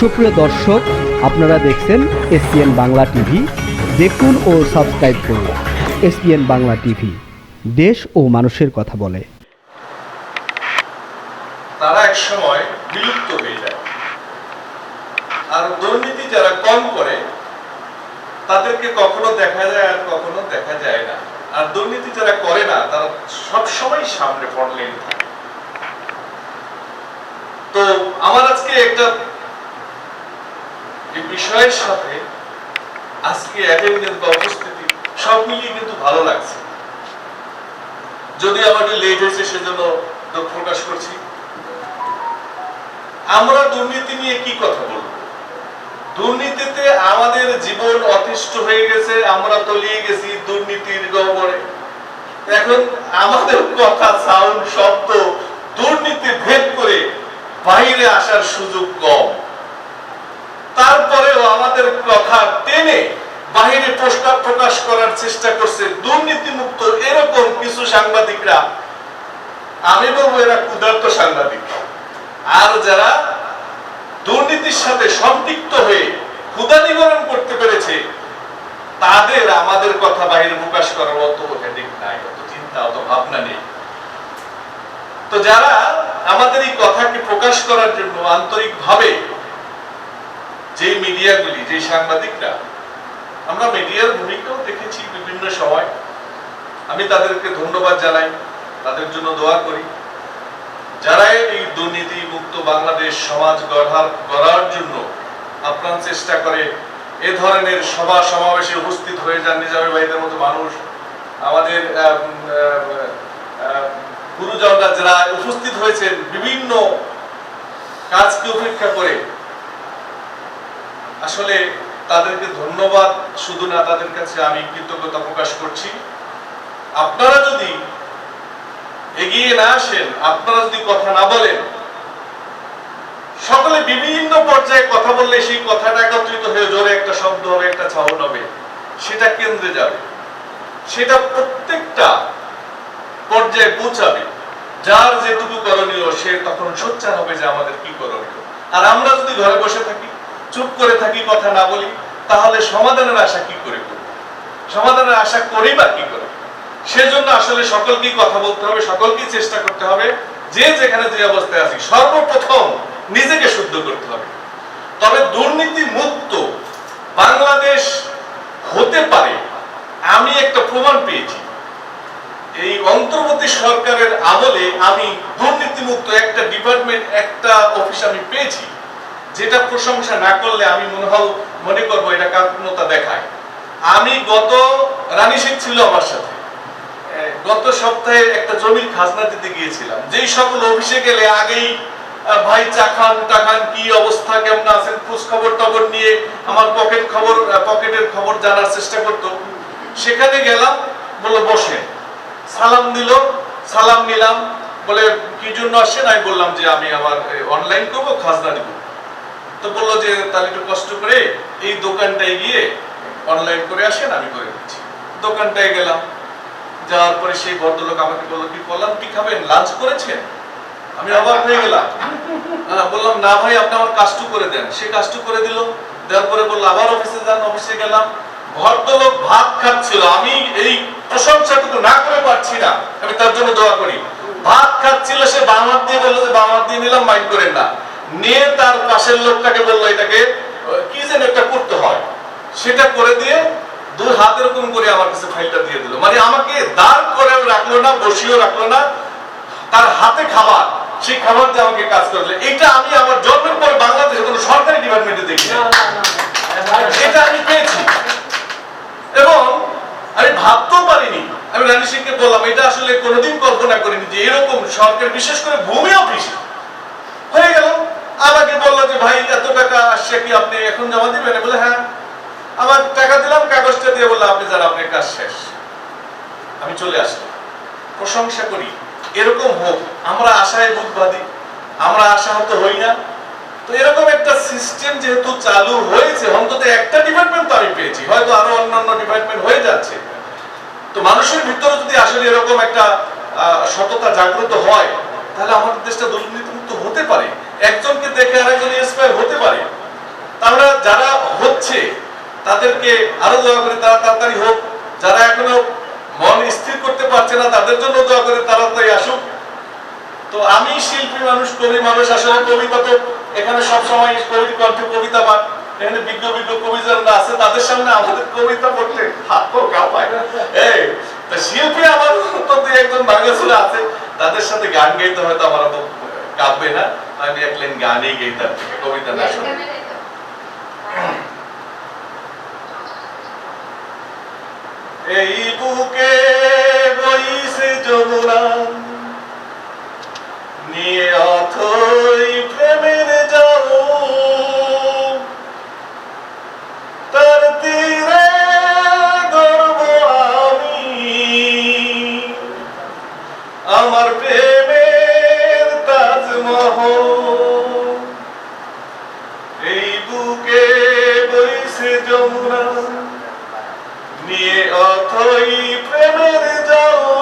সুপ্রিয় দর্শক, আপনারা দেখছেন এসপিএন বাংলা টিভি। দেখুন ও সাবস্ক্রাইব করুন এসপিএন বাংলা টিভি। দেশ ও মানুষের কথা বলে। তারা এক সময় বিলুপ্ত হয়ে যায়। আর দুর্নীতি যারা কম করে, তাদেরকে কখনো দেখা যায় আর কখনো দেখা যায় না। আর দুর্নীতি যারা করে না, তারা সব সময় সামনে ফ্রন্টলাইন থাকে। তো আমার আজকে একটা এই বিষয়ের সাথে আজকে অ্যাটেন্ডেন্স বা উপস্থিতি সব মিলিয়ে কিন্তু ভালো লাগছে। যদি আমার লেট হয়েছে, সেজন্য দুঃখ প্রকাশ করছি। আমরা দুর্নীতি নিয়ে কি কথা বলব? দুর্নীতিতে আমাদের জীবন অতিষ্ঠ হয়ে গেছে, আমরা তলিয়ে গেছি দুর্নীতির গহ্বরে। এখন আমাদের কথা সাউন্ড শব্দ দুর্নীতি ভেদ করে বাইরে আসার সুযোগ কম। তারপরেও আমাদের কথা টেনে বাহিরে প্রস্তাব প্রকাশ করার চেষ্টা করছে দুর্নীতি মুক্ত এরকম কিছু সাংবাদিকরা। আমি বলব এরা ক্ষুধার্ত সাংবাদিক। আর যারা দুর্নীতির সাথে সম্পৃক্ত হয়ে ক্ষুদা নিবারণ করতে পেরেছে, তাদের আমাদের কথা বাইরে প্রকাশ করার অত হেডিক নাই, অত চিন্তা, অত ভাবনা নেই। তো যারা আমাদের এই কথাকে প্রকাশ করার জন্য আন্তরিকভাবে যে মিডিয়াগুলি, যে সাংবাদিকরা, আমরা মিডিয়ার ভূমিকাও দেখেছি বিভিন্ন সময়। আমি তাদেরকে ধন্যবাদ জানাই, তাদের জন্য দোয়া করি। যারা এই দুর্নীতি মুক্ত বাংলাদেশ সমাজ গড়ার গড়ার জন্য আপ্রাণ চেষ্টা করে, এ ধরনের সভা সমাবেশে উপস্থিত হয়ে যান নিজামী ভাইদের মতো মানুষ, আমাদের গুরুজনরা যারা উপস্থিত হয়েছেন বিভিন্ন কাজকে উপেক্ষা করে আসলে তাদেরকে ধন্যবাদ, শুধু না তাদের কাছে আমি কৃতজ্ঞতা প্রকাশ করছি। আপনারা যদি এগিয়ে না আসেন, আপনারা যদি কথা না বলেন, সকলে বিভিন্ন পর্যায়ে কথা বললে সেই কথাটা একত্রিত হয়ে জোরে একটা শব্দ হবে, একটা ছাউন হবে। সেটা কেন্দ্রে যাবে। সেটা প্রত্যেকটা পর্যায়ে পৌঁছাবে। যার যেটুকু করণীয় সে তখন সোচ্চার হবে যে আমাদের কি করণীয়। আর আমরা যদি ঘরে বসে থাকি চুপ করে থাকি কথা না বলি, তাহলে সমাধানের আশা কি করে করব? সমাধানের আশা করি বা কি করে? সেজন্য আসলে সকলকেই কথা বলতে হবে, সকলকেই চেষ্টা করতে হবে, যে যেখানে যে অবস্থায় আছি, সর্বপ্রথম নিজেকে শুদ্ধ করতে হবে। তবে দুর্নীতি মুক্ত বাংলাদেশ হতে পারে, আমি একটা প্রমাণ পেয়েছি। এই অন্তর্বর্তী সরকারের আমলে আমি দুর্নীতি মুক্ত একটা ডিপার্টমেন্ট একটা অফিস আমি পেয়েছি। যেটা প্রশংসা না করলে আমি মনে হল মনে করব এটা কার্পণ্যতা দেখায়। আমি গত রানী শেখ ছিল আমার সাথে। গত সপ্তাহে একটা জমির খাজনা দিতে গিয়েছিলাম। যেই সকল অফিসে গেলে আগেই ভাই চাখান টাখান কি অবস্থা, কেমন আছেন খোঁজ খবর টবর নিয়ে আমার পকেট খবর পকেটের খবর জানার চেষ্টা করতো। সেখানে গেলাম, বলল বসে সালাম দিল, সালাম নিলাম। বলে, কি জন্য আসছেন? আমি বললাম যে, আমি আমার অনলাইন করব, খাজনা দিব তো বলল যে তাহলে একটু কষ্ট করে এই দোকানটায় গিয়ে অনলাইন করে আসেন আমি করে দিচ্ছি। দোকানটায় গেলাম। যাওয়ার পরে সেই ভদ্রলোক আমাকে বলল কি বললাম কি খাবেন? লাঞ্চ করেছেন? আমি অবাক হয়ে গেলাম। হ্যাঁ, বললাম না ভাই আপনি আমার কাজটু করে দেন। সে কাজটু করে দিল। দেওয়ার পরে বলল আবার অফিসে যান। অফিসে গেলাম। ভদ্রলোক ভাত খাচ্ছিল। আমি এই প্রশংসাটুকু না করে পারছি না। আমি তার জন্য দোয়া করি। ভাত খাচ্ছিল সে বামাত দিয়ে বলল যে বামাত দিয়ে নিলাম মাইন্ড করেন না। নিয়ে তার পাশের লোকটাকে বলল, এটাকে কি যেন একটা করতে হয়। সেটা করে দিয়ে দুই হাত এরকম করে আমার কাছে ফাইলটা দিয়ে দিল। মানে আমাকে দাঁড় করেও রাখল না, বসিয়েও রাখল না। তার হাতে খাবার, সেই খাবার দিয়ে আমাকে কাজ করলে। এটা আমি আমার জন্মের পর বাংলাদেশে কোনো সরকারি ডিপার্টমেন্টে দেখি এটা আমি পেয়েছি। এবং আমি ভাবতেও পারিনি। আমি রানী সিংকে বললাম, এটা আসলে কোনোদিন কল্পনা করিনি যে এরকম সরকার, বিশেষ করে ভূমি অফিসে। হয়ে গেল। আমাকে বলল যে, ভাই, এত টাকা আসছে কি আপনি এখন জমা দিবেন? বলে হ্যাঁ। আমার টাকা দিলাম, কাগজটা দিয়ে বললাম আপনি যান, আপনার কাজ শেষ। আমি চলে আসলাম। প্রশংসা করি, এরকম হোক, আমরা আশায় বুক বাঁধি আমরা আশাহত হই না। তো এরকম একটা সিস্টেম যেহেতু চালু হয়েছে, অন্তত একটা ডিপার্টমেন্ট তো আমি পেয়েছি, হয়তো আরও অন্যান্য ডিপার্টমেন্ট হয়ে যাচ্ছে। তো মানুষের ভিতরে যদি আসলে এরকম একটা সততা জাগ্রত হয় তাহলে আমাদের দেশটা দুর্নীতিমুক্ত হতে পারে। একজনকে দেখে আরেকজন ইন্সপায়ার হতে পারে। তাহলে যারা হচ্ছে, তাদেরকে আরও দোয়া করে তারা তাড়াতাড়ি হোক। যারা এখনও মন স্থির করতে পারছে না, তাদের জন্য দোয়া করে তাড়াতাড়ি আসুক। তো আমি শিল্পী মানুষ, কবি মানুষ, আসলে কবিতা তো এখানে সব সময় কবি কণ্ঠে কবিতা পান এখানে বিজ্ঞ বিজ্ঞ কবিজনরা আছে, তাদের সামনে আমাদের কবিতা পড়তে হাত পা কাঁপায়। এই, তা শিল্পী আমার তো একজন বাংলাসুরা আছে তাদের সাথে গান গাইতে হয়তো আমার তো কাঁপবে না। আমি এক লাইন গানই গাইতাম কবিতা না শুনে এই বুকে বইছে যমুনা। নিয়ে অথই প্রেমের যাও।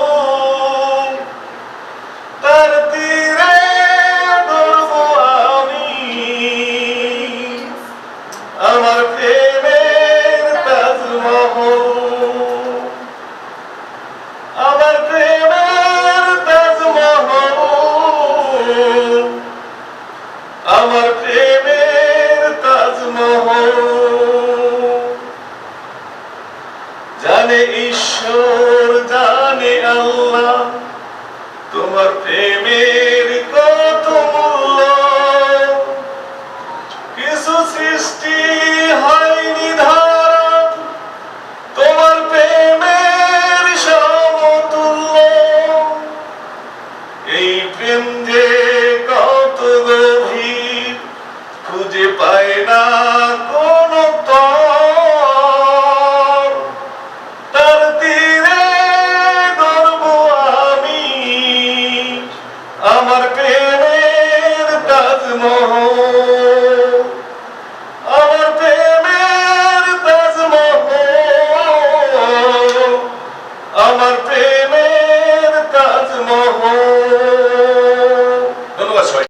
সৃষ্টি হয়নি তোমার প্রেমের সমতুল্য। এই প্রেম কত গভীর খুঁজে পায় না।